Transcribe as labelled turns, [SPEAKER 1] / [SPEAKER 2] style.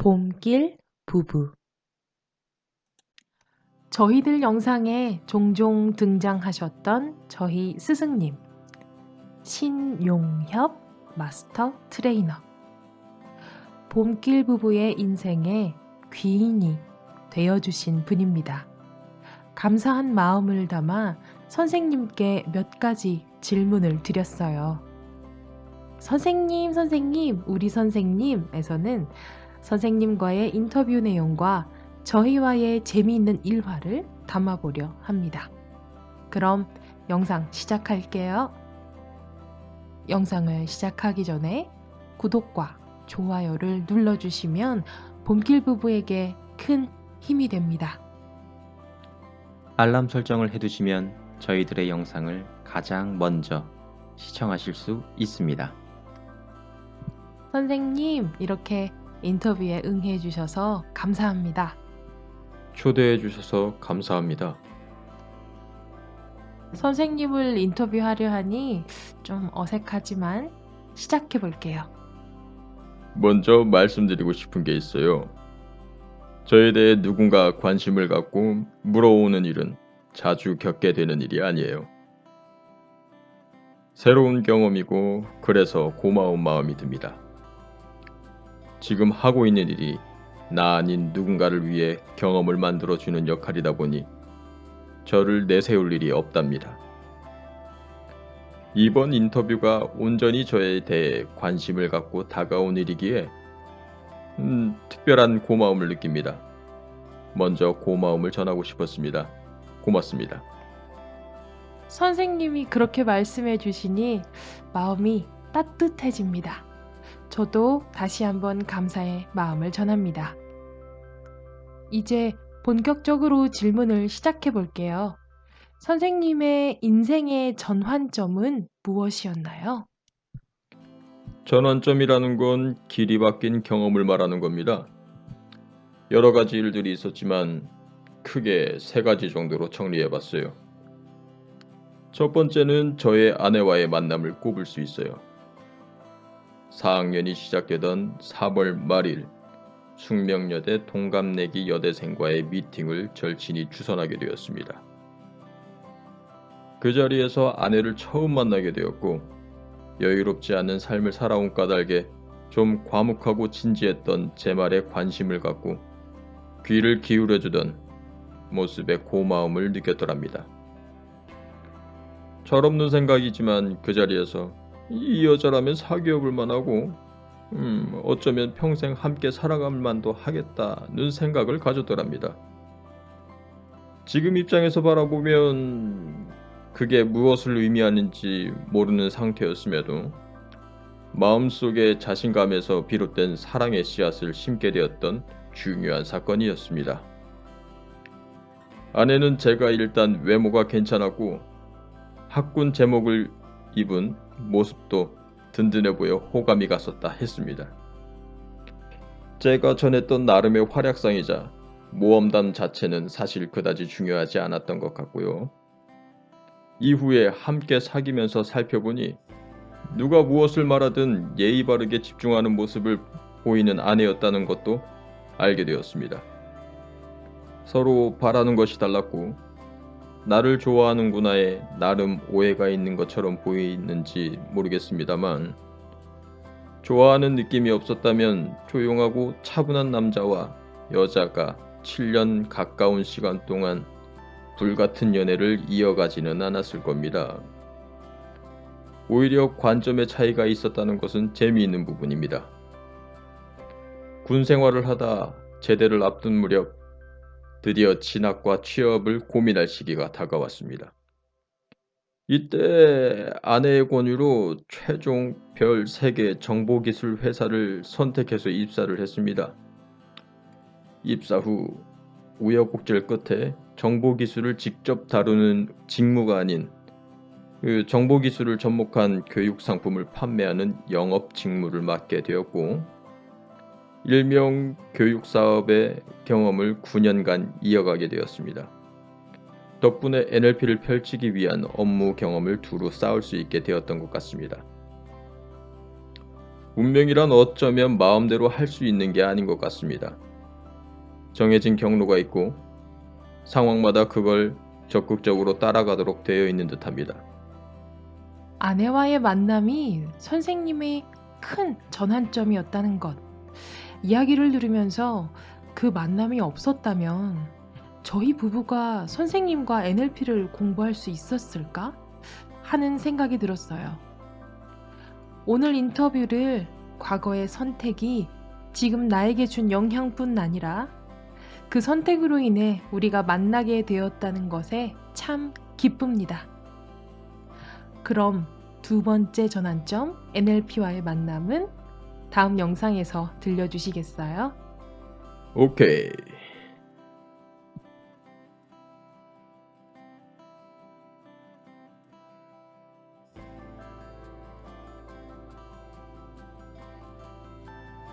[SPEAKER 1] 봄길 부부 저희들 영상에 종종 등장하셨던 저희 스승님 신용협 마스터 트레이너 봄길 부부의 인생에 귀인이 되어주신 분입니다. 감사한 마음을 담아 선생님께 몇 가지 질문을 드렸어요. 선생님, 선생님, 우리 선생님에서는 선생님과의 인터뷰 내용과 저희와의 재미있는 일화를 담아보려 합니다. 그럼 영상 시작할게요. 영상을 시작하기 전에 구독과 좋아요를 눌러주시면 봄길 부부에게 큰 힘이 됩니다.
[SPEAKER 2] 알람 설정을 해두시면 저희들의 영상을 가장 먼저 시청하실 수 있습니다.
[SPEAKER 1] 선생님, 이렇게 인터뷰에 응해 주셔서 감사합니다.
[SPEAKER 3] 초대해 주셔서 감사합니다.
[SPEAKER 1] 선생님을 인터뷰하려 하니 좀 어색하지만 시작해 볼게요.
[SPEAKER 3] 먼저 말씀드리고 싶은 게 있어요. 저에 대해 누군가 관심을 갖고 물어오는 일은 자주 겪게 되는 일이 아니에요. 새로운 경험이고 그래서 고마운 마음이 듭니다. 지금 하고 있는 일이 나 아닌 누군가를 위해 경험을 만들어 주는 역할이다 보니 저를 내세울 일이 없답니다. 이번 인터뷰가 온전히 저에 대해 관심을 갖고 다가온 일이기에 음, 특별한 고마움을 느낍니다. 먼저 고마움을 전하고 싶었습니다. 고맙습니다.
[SPEAKER 1] 선생님이 그렇게 말씀해 주시니 마음이 따뜻해집니다. 저도 다시 한번 감사의 마음을 전합니다. 이제 본격적으로 질문을 시작해 볼게요. 선생님의 인생의 전환점은 무엇이었나요?
[SPEAKER 3] 전환점이라는 건 길이 바뀐 경험을 말하는 겁니다. 여러 가지 일들이 있었지만 크게 세 가지 정도로 정리해 봤어요. 첫 번째는 저의 아내와의 만남을 꼽을 수 있어요. 4학년이 시작되던 3월 말일 숙명여대 동갑내기 여대생과의 미팅을 절친이 주선하게 되었습니다. 그 자리에서 아내를 처음 만나게 되었고 여유롭지 않은 삶을 살아온 까닭에 좀 과묵하고 진지했던 제 말에 관심을 갖고 귀를 기울여주던 모습에 고마움을 느꼈더랍니다. 철없는 생각이지만 그 자리에서 이 여자라면 사귀어 볼 만하고 음, 어쩌면 평생 함께 살아갈 만도 하겠다는 생각을 가졌더랍니다. 지금 입장에서 바라보면 그게 무엇을 의미하는지 모르는 상태였음에도 마음속에 자신감에서 비롯된 사랑의 씨앗을 심게 되었던 중요한 사건이었습니다. 아내는 제가 일단 외모가 괜찮았고 학군 제목을 입은 모습도 든든해 보여 호감이 갔었다 했습니다. 제가 전했던 나름의 활약상이자 모험담 자체는 사실 그다지 중요하지 않았던 것 같고요. 이후에 함께 사귀면서 살펴보니 누가 무엇을 말하든 예의 바르게 집중하는 모습을 보이는 아내였다는 것도 알게 되었습니다. 서로 바라는 것이 달랐고 나를 좋아하는구나에 나름 오해가 있는 것처럼 보이는지 모르겠습니다만 좋아하는 느낌이 없었다면 조용하고 차분한 남자와 여자가 7년 가까운 시간 동안 불같은 연애를 이어가지는 않았을 겁니다. 오히려 관점의 차이가 있었다는 것은 재미있는 부분입니다. 군 생활을 하다 제대를 앞둔 무렵 드디어 진학과 취업을 고민할 시기가 다가왔습니다. 이때 아내의 권유로 최종 별 3개 정보기술 회사를 선택해서 입사를 했습니다. 입사 후 우여곡절 끝에 정보기술을 직접 다루는 직무가 아닌 그 정보기술을 접목한 교육 상품을 판매하는 영업 직무를 맡게 되었고 일명 교육 사업의 경험을 9년간 이어가게 되었습니다. 덕분에 NLP를 펼치기 위한 업무 경험을 두루 쌓을 수 있게 되었던 것 같습니다. 운명이란 어쩌면 마음대로 할 수 있는 게 아닌 것 같습니다. 정해진 경로가 있고 상황마다 그걸 적극적으로 따라가도록 되어 있는 듯합니다.
[SPEAKER 1] 아내와의 만남이 선생님의 큰 전환점이었다는 것. 이야기를 들으면서 그 만남이 없었다면 저희 부부가 선생님과 NLP를 공부할 수 있었을까? 하는 생각이 들었어요. 오늘 인터뷰를 과거의 선택이 지금 나에게 준 영향뿐 아니라 그 선택으로 인해 우리가 만나게 되었다는 것에 참 기쁩니다. 그럼 두 번째 전환점 NLP와의 만남은 다음 영상에서 들려주시겠어요?
[SPEAKER 3] 오케이.